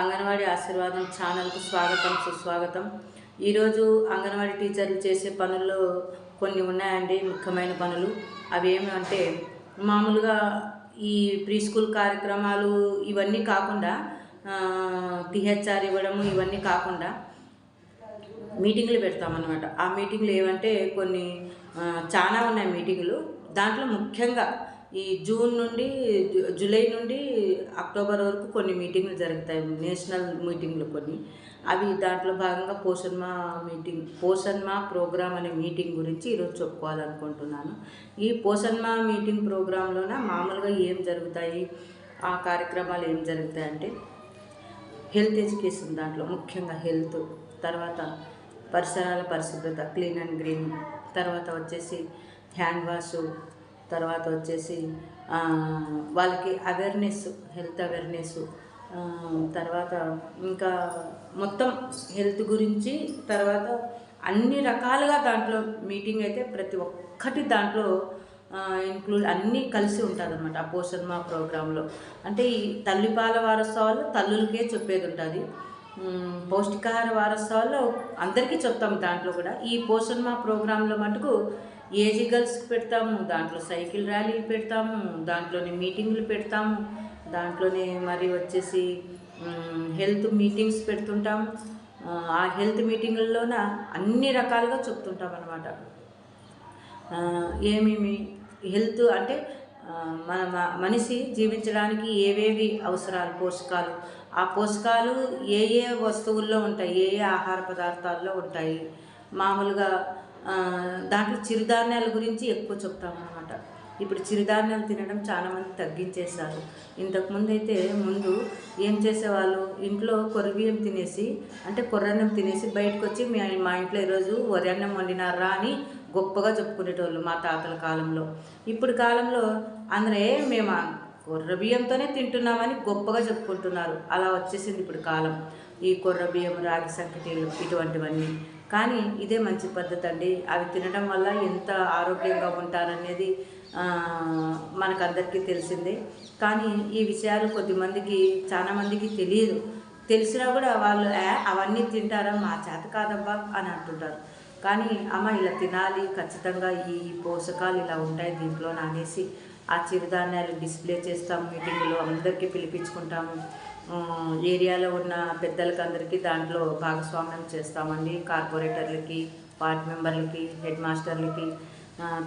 అంగన్వాడీ ఆశీర్వాదం ఛానల్కు స్వాగతం సుస్వాగతం. ఈరోజు అంగన్వాడీ టీచర్లు చేసే పనుల్లో కొన్ని ఉన్నాయండి ముఖ్యమైన పనులు. అవి ఏమంటే మామూలుగా ఈ ప్రీ స్కూల్ కార్యక్రమాలు ఇవన్నీ కాకుండా టీహెచ్ఆర్ ఇవ్వడము ఇవన్నీ కాకుండా మీటింగ్లు పెడతామన్నమాట. ఆ మీటింగ్లు ఏమంటే కొన్ని చాలా ఉన్నాయి మీటింగ్లు. దాంట్లో ముఖ్యంగా ఈ జూన్ నుండి జు- జూలై నుండి అక్టోబర్ వరకు కొన్ని మీటింగ్లు జరుగుతాయి. నేషనల్ మీటింగ్లు కొన్ని. అవి దాంట్లో భాగంగా పోషణ్ మా మీటింగ్ పోషణ్ మా ప్రోగ్రామ్ అనే మీటింగ్ గురించి ఈరోజు చెప్పుకోవాలనుకుంటున్నాను. ఈ పోషణ్ మా మీటింగ్ ప్రోగ్రాంలోన మామూలుగా ఏం జరుగుతాయి? ఆ కార్యక్రమాలు ఏం జరుగుతాయి అంటే హెల్త్ ఎడ్యుకేషన్ దాంట్లో ముఖ్యంగా హెల్త్ తర్వాత పరిసరాల పరిశుభ్రత క్లీన్ అండ్ గ్రీన్ తర్వాత వచ్చేసి హ్యాండ్ వాష్ తర్వాత వచ్చేసి వాళ్ళకి అవేర్నెస్ హెల్త్ అవేర్నెస్ తర్వాత ఇంకా మొత్తం హెల్త్ గురించి తర్వాత అన్ని రకాలుగా దాంట్లో మీటింగ్ అయితే ప్రతి ఒక్కటి దాంట్లో ఇంక్లూడ్ అన్నీ కలిసి ఉంటుంది అనమాట ఆ పోషణ మా ప్రోగ్రాంలో అంటే ఈ తల్లిపాల వారోత్సవాలు తల్లులకే చెప్పేది ఉంటుంది. పౌష్టికాహార వారోత్సవాల్లో అందరికీ చెప్తాం దాంట్లో కూడా. ఈ పోషణ మా ప్రోగ్రాంలో మటుకు ఏజీ గర్ల్స్కి పెడతాము దాంట్లో సైకిల్ ర్యాలీలు పెడతాము దాంట్లోనే మీటింగ్లు పెడతాము దాంట్లోనే మరి వచ్చేసి హెల్త్ మీటింగ్స్ పెడుతుంటాము. ఆ, హెల్త్ మీటింగుల్లోన అన్ని రకాలుగా చెప్తుంటాం అనమాట ఏమేమి హెల్త్ అంటే మన మ- మనిషి జీవించడానికి ఏవేవి అవసరాలు పోషకాలు ఆ పోషకాలు ఏ ఏ వస్తువుల్లో ఉంటాయి ఏ ఏ ఆహార పదార్థాల్లో ఉంటాయి. మామూలుగా దాంట్లో చిరుధాన్యాల గురించి ఎక్కువ చెప్తాం అనమాట ఇప్పుడు చిరుధాన్యాలు తినడం చాలామంది తగ్గించేశారు. ఇంతకుముందు అయితే ముందు ఏం చేసేవాళ్ళు? ఇంట్లో కొర్రబియ్యం తినేసి అంటే కొర్రన్నం తినేసి బయటకు వచ్చి మా ఇంట్లో ఈరోజు వరి అన్నం వండినారా అని గొప్పగా చెప్పుకునేటోళ్ళు మా తాతల కాలంలో. ఇప్పుడు కాలంలో అందరూ మేము కొర్ర బియ్యంతోనే తింటున్నామని గొప్పగా చెప్పుకుంటున్నారు. అలా వచ్చేసింది ఇప్పుడు కాలం. ఈ కొర్ర బియ్యం రాగి సంకటీలు ఇటువంటివన్నీ. కానీ ఇదే మంచి పద్ధతి అండి అవి తినడం వల్ల ఎంత ఆరోగ్యంగా ఉంటారనేది మనకందరికీ తెలిసిందే. కానీ ఈ విషయాలు కొద్దిమందికి చాలామందికి తెలియదు. తెలిసినా కూడా వాళ్ళు అవన్నీ తింటారా? మా చేత కాదబ్బా అని అంటుంటారు. కానీ అమ్మ ఇలా తినాలి ఖచ్చితంగా ఈ పోషకాలు ఇలా ఉంటాయి దీంట్లో అనేసి ఆ చిరుధాన్యాలు డిస్ప్లే చేస్తాము మీటింగ్లో అందరికీ పిలిపించుకుంటాము. ఏరియాలో ఉన్న పెద్దలకి అందరికీ దాంట్లో భాగస్వామ్యం చేస్తామండి. కార్పొరేటర్లకి వార్డ్ మెంబర్లకి హెడ్ మాస్టర్లకి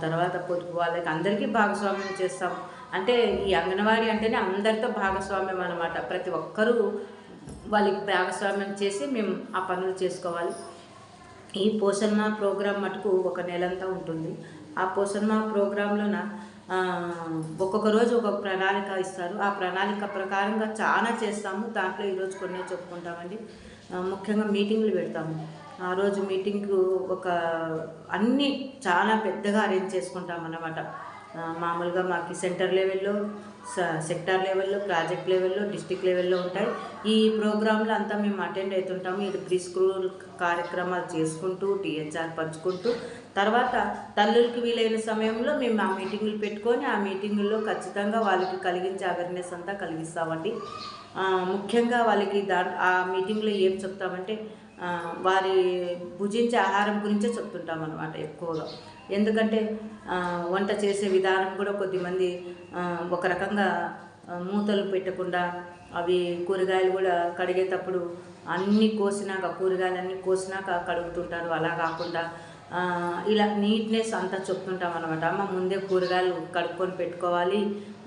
తర్వాత పొదుపు వాళ్ళకి అందరికీ భాగస్వామ్యం చేస్తాం. అంటే ఈ అంగన్వాడీ అంటేనే అందరితో భాగస్వామ్యం అనమాట ప్రతి ఒక్కరూ వాళ్ళకి భాగస్వామ్యం చేసి మేము ఆ పనులు చేసుకోవాలి. ఈ పోషణ ప్రోగ్రాం మటుకు ఒక నెలంతా ఉంటుంది. ఆ పోషణ ప్రోగ్రాంలోన ఒక్కొక్క రోజు ఒక్కొక్క ప్రణాళిక ఇస్తారు. ఆ ప్రణాళిక ప్రకారంగా చాలా చేస్తాము. దాంట్లో ఈరోజు కొన్ని చెప్పుకుంటామండి. ముఖ్యంగా మీటింగ్లు పెడతాము. ఆ రోజు మీటింగ్కు ఒక అన్నీ చాలా పెద్దగా అరేంజ్ చేసుకుంటాం అన్నమాట మామూలుగా మాకు సెంటర్ లెవెల్లో సెక్టార్ లెవెల్లో ప్రాజెక్ట్ లెవెల్లో డిస్టిక్ లెవెల్లో ఉంటాయి. ఈ ప్రోగ్రాంలో అంతా మేము అటెండ్ అవుతుంటాము. ఇది ప్రీ స్కూల్ కార్యక్రమాలు చేసుకుంటూ టీహెచ్ఆర్ పంచుకుంటూ తర్వాత తల్లులకి వీలైన సమయంలో మేము ఆ మీటింగులు పెట్టుకొని ఆ మీటింగుల్లో ఖచ్చితంగా వాళ్ళకి కలిగించే అవేర్నెస్ అంతా కలిగిస్తామండి. ముఖ్యంగా వాళ్ళకి దా ఆ మీటింగ్లో ఏం చెప్తామంటే వారి భుజించే ఆహారం గురించే చెప్తుంటాం అనమాట ఎక్కువగా. ఎందుకంటే వంట చేసే విధానం కూడా కొద్దిమంది ఒక రకంగా మూతలు పెట్టకుండా అవి కూరగాయలు కూడా కడిగేటప్పుడు అన్నీ కోసినాక కూరగాయలన్నీ కోసినాక కడుగుతుంటారు. అలా కాకుండా ఇలా నీట్నెస్ అంతా చెప్తుంటాం అనమాట అమ్మ ముందే కూరగాయలు కడుక్కొని పెట్టుకోవాలి.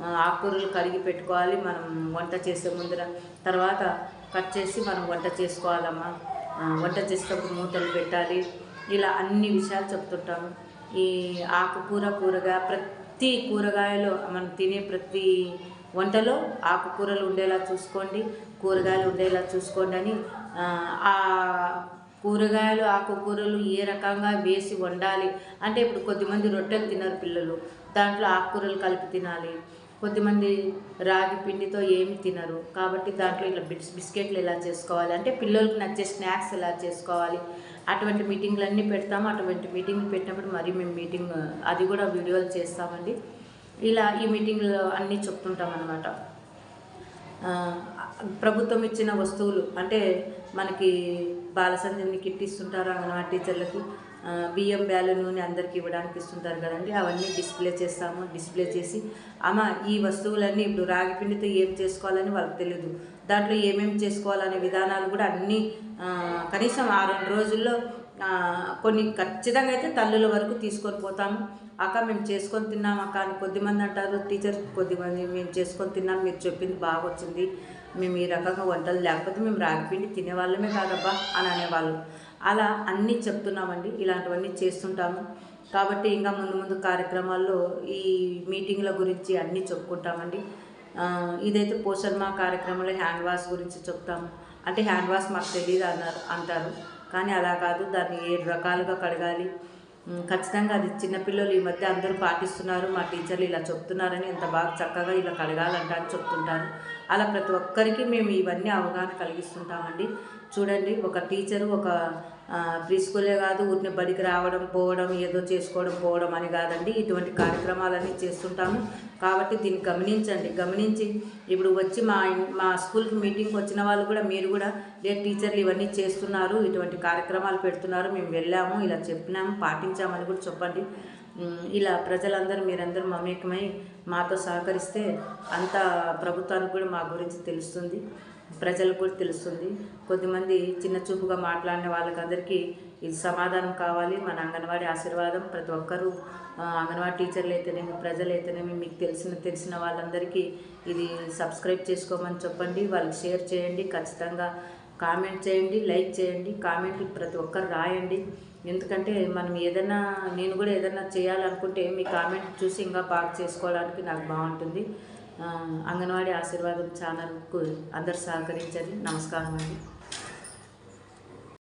ఆకుకూరలు కడిగి పెట్టుకోవాలి. మనం వంట చేసే ముందర. తర్వాత కట్ చేసి మనం వంట చేసుకోవాలమ్మా. వంట చేసేటప్పుడు మూతలు పెట్టాలి. ఇలా అన్ని విషయాలు చెప్తుంటాము ఈ ఆకుకూర కూరగాయ ప్రతి కూరగాయలో మనం తినే ప్రతి వంటలో ఆకుకూరలు ఉండేలా చూసుకోండి. కూరగాయలు ఉండేలా చూసుకోండి అని ఆ కూరగాయలు ఆకుకూరలు ఏ రకంగా వేసి వండాలి? అంటే ఇప్పుడు కొద్దిమంది రొట్టెలు తినరు పిల్లలు. దాంట్లో ఆకుకూరలు కలిపి తినాలి. కొద్దిమంది రాగి పిండితో ఏమి తినరు. కాబట్టి దాంట్లో ఇట్లా బిస్ బిస్కెట్లు ఎలా చేసుకోవాలి? అంటే పిల్లలకు నచ్చే స్నాక్స్ ఎలా చేసుకోవాలి? అటువంటి మీటింగ్లు అన్నీ పెడతాము. అటువంటి మీటింగ్లు పెట్టినప్పుడు మరి మేము మీటింగ్ అది కూడా వీడియోలు చేస్తామండి. ఇలా ఈ మీటింగ్లో అన్నీ చెప్తుంటాం అనమాట ప్రభుత్వం ఇచ్చిన వస్తువులు అంటే మనకి బాలసంధ్యని కిట్ ఇస్తుంటారు అంగన్వాడీ టీచర్లకు. బియ్యం బ్యాలు నూనె అందరికి ఇవ్వడానికి ఇస్తుంటారు కదండి. అవన్నీ డిస్ప్లే చేస్తాము డిస్ప్లే చేసి అమ్మ ఈ వస్తువులన్నీ ఇప్పుడు రాగి పిండితో ఏం చేసుకోవాలని వాళ్ళకి తెలియదు దాంట్లో ఏమేమి చేసుకోవాలనే విధానాలు కూడా అన్నీ కనీసం ఆ రెండు రోజుల్లో కొన్ని ఖచ్చితంగా అయితే తల్లుల వరకు తీసుకొని పోతాము అక్క మేము చేసుకొని తిన్నాం అక్క అని కొద్దిమంది అంటారు. టీచర్ కొద్దిమంది మేము చేసుకొని తిన్నాం మీరు చెప్పింది బాగా వచ్చింది మేము ఈ రకంగా వంటలు లేకపోతే మేము రాగిపిండి తినేవాళ్ళమే కాదబ్బా అని అనేవాళ్ళు. అలా అన్నీ చెప్తున్నామండి. ఇలాంటివన్నీ చేస్తుంటాము. కాబట్టి ఇంకా ముందు ముందు కార్యక్రమాల్లో ఈ మీటింగ్ల గురించి అన్నీ చెప్పుకుంటామండి. ఇదైతే పోషణ్ మా కార్యక్రమంలో హ్యాండ్ వాష్ గురించి చెప్తాము. అంటే హ్యాండ్ వాష్ మాకు తెలియదు అన్నారు అంటారు. కానీ అలా కాదు దాన్ని ఏడు రకాలుగా కడగాలి. ఖచ్చితంగా అది చిన్నపిల్లలు ఈ మధ్య అందరూ పాటిస్తున్నారు. మా టీచర్లు ఇలా చెప్తున్నారని ఎంత బాగా చక్కగా ఇలా కడగాలంట అని చెప్తుంటారు. అలా ప్రతి ఒక్కరికి మేము ఇవన్నీ అవగాహన కలిగిస్తుంటామండి. చూడండి ఒక టీచరు ఒక ప్రీ స్కూలే కాదు ఊరిని బడికి రావడం పోవడం ఏదో చేసుకోవడం పోవడం అని కాదండి. ఇటువంటి కార్యక్రమాలన్నీ చేస్తుంటాము. కాబట్టి దీన్ని గమనించండి. గమనించి ఇప్పుడు వచ్చి మా మా స్కూల్కి మీటింగ్కి వచ్చిన వాళ్ళు కూడా మీరు కూడా లేదు టీచర్లు ఇవన్నీ చేస్తున్నారు. ఇటువంటి కార్యక్రమాలు పెడుతున్నారు. మేము వెళ్ళాము ఇలా చెప్పినాము పాటించామని కూడా చెప్పండి. ఇలా ప్రజలందరూ మీరందరూ మమేకమై మాతో సహకరిస్తే అంత ప్రభుత్వానికి కూడా మా గురించి తెలుస్తుంది. ప్రజలకు కూడా తెలుస్తుంది. కొద్దిమంది చిన్న చూపుగా మాట్లాడిన వాళ్ళకందరికీ ఇది సమాధానం కావాలి. మన అంగన్వాడీ ఆశీర్వాదం. ప్రతి ఒక్కరూ అంగన్వాడీ టీచర్లు అయితేనేమి ప్రజలు అయితేనేమి మీకు తెలిసిన తెలిసిన వాళ్ళందరికీ ఇది సబ్స్క్రైబ్ చేసుకోమని చెప్పండి. వాళ్ళకి షేర్ చేయండి. ఖచ్చితంగా కామెంట్ చేయండి. లైక్ చేయండి. కామెంట్ ప్రతి ఒక్కరు రాయండి. ఎందుకంటే మనం ఏదైనా నేను కూడా ఏదైనా చేయాలనుకుంటే మీ కామెంట్ చూసి ఇంకా బాగా చేసుకోవడానికి నాకు బాగుంటుంది. అంగన్వాడీ ఆశీర్వాదం ఛానల్కు అందరు సహకరించండి. నమస్కారం అండి.